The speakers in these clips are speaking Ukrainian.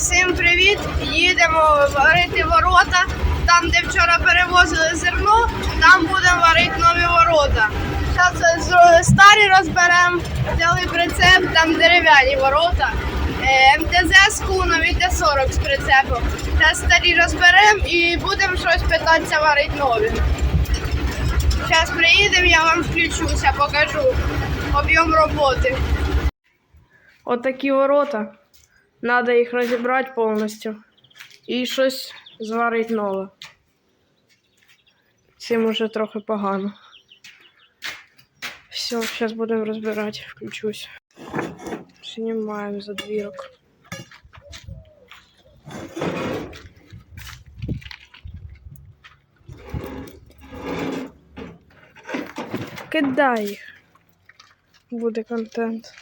Всім привіт! Їдемо варити ворота. Там, де вчора перевозили зерно, там будемо варити нові ворота. Зараз старі розберемо, взяли прицеп, там дерев'яні ворота. Е, МТЗ з куном і Т-40 з прицепом. Зараз старі розберемо і будемо щось питатися варити нові. Зараз приїдемо, я вам включуся, покажу об'єм роботи. Отакі ворота. Надо їх розібрати повністю і щось зварити нове. Цим уже трохи погано. Все, зараз будемо розбирати, включусь. Знімаємо задвірок. Кидай їх. Буде контент.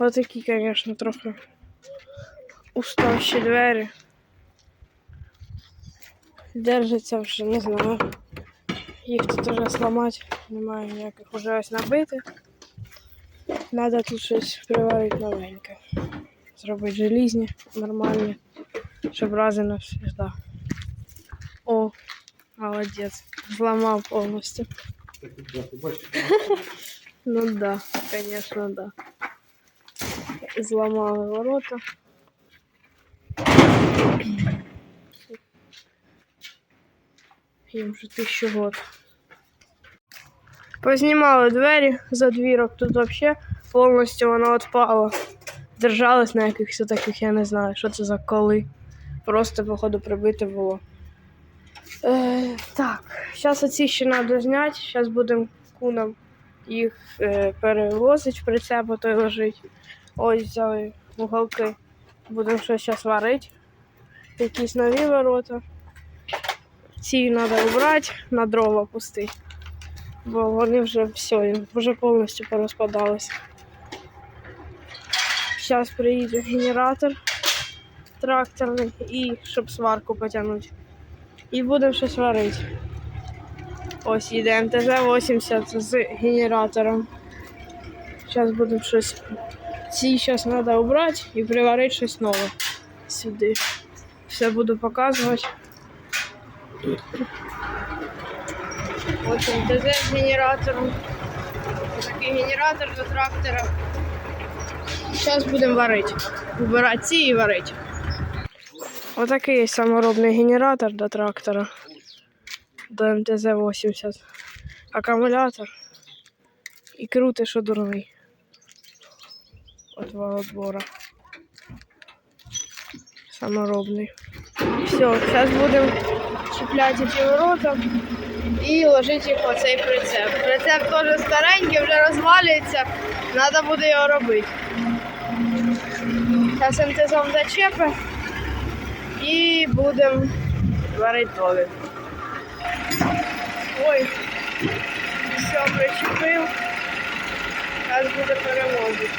Отакі, звісно, трохи уставші двері. Держаться вже, не знаю. Їх тут вже зламати, немає ніяких уже ось набитих. Надо тут щось приварити новеньке. Зробити желізні, нормальні, щоб рази навсегда. О, молодець. Зламав повністю. Ну да, конечно, да. Зламали ворота. Їм вже тисячу год. Познімали двері за двірок, тут взагалі повністю воно відпало. Держалось на якихось таких, я не знаю, що це за коли. Просто, походу, прибите було. Е, так, зараз оці ще треба зняти. Зараз будемо куном їх е, перевозити в прицеп, а то й лежить. Ось взяли уголки. Будемо щось зараз варити. Якісь нові ворота. Ці треба убрати, на дрова пустити. Бо вони вже все, вже повністю порозпадалися. Зараз приїде генератор тракторний і щоб сварку потягнути. І будемо щось варити. Ось їде МТЗ-80 з генератором. Зараз будемо щось. Ці зараз треба убрати і приварити щось нове сюди. Все буду показувати. Ось МТЗ з генератором. Такий генератор до трактора. Зараз будемо варити. Убирати ці і варити. Отакий є саморобний генератор до трактора. До МТЗ-80. Акумулятор. І крутий, що дурний. От володбора. Саморобний. Все, зараз будемо чіпляти ці ворота і ложити їх в цей прицеп. Прицеп теж старенький, вже розвалюється. Треба буде його робити. Зараз МТЗом зачепи і будемо варити нові. Ой, все причепив. Зараз буде перевозити.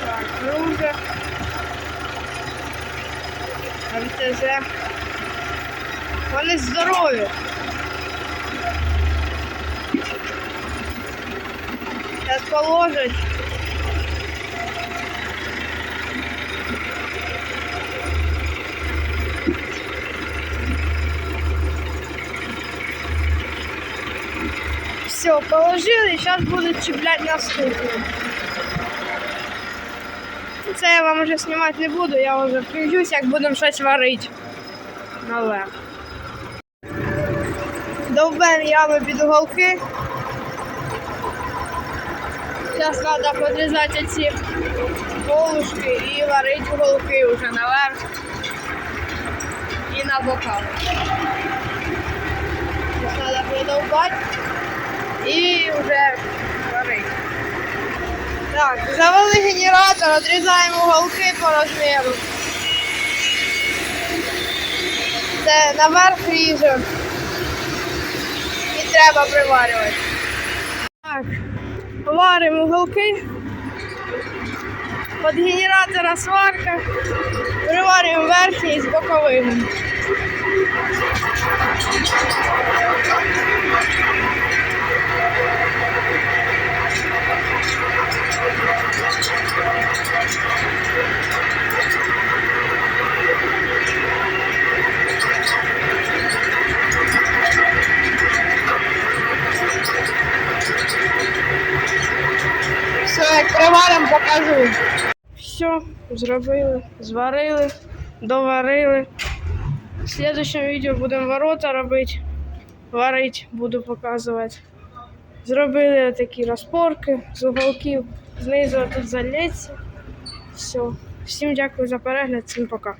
Так, груза. МТЗ. Вони здорові. Зараз положать. Все, положили, зараз будуть чіпляти наступну. Це я вам вже знімати не буду, я вже включусь, як будемо щось варити. Нове. Довбемо ями під уголки. Зараз треба подрізати ці полушки і варити уголки вже наверх і на боках. Зараз треба продовбати і вже варити. Так, завели генератор, відрізаємо уголки по розміру. Це наверх ріжемо. І треба приварювати. Так, варимо уголки. От генератора сварка. Приварюємо верхній з боковим. Все, як приваримо, покажу. Все, зробили, зварили, доварили. В следующем відео будемо ворота робити. Варити, буду показувати. Зробили такі розпорки з уголків, знизу тут залється. Все. Всім дякую за перегляд, всім пока.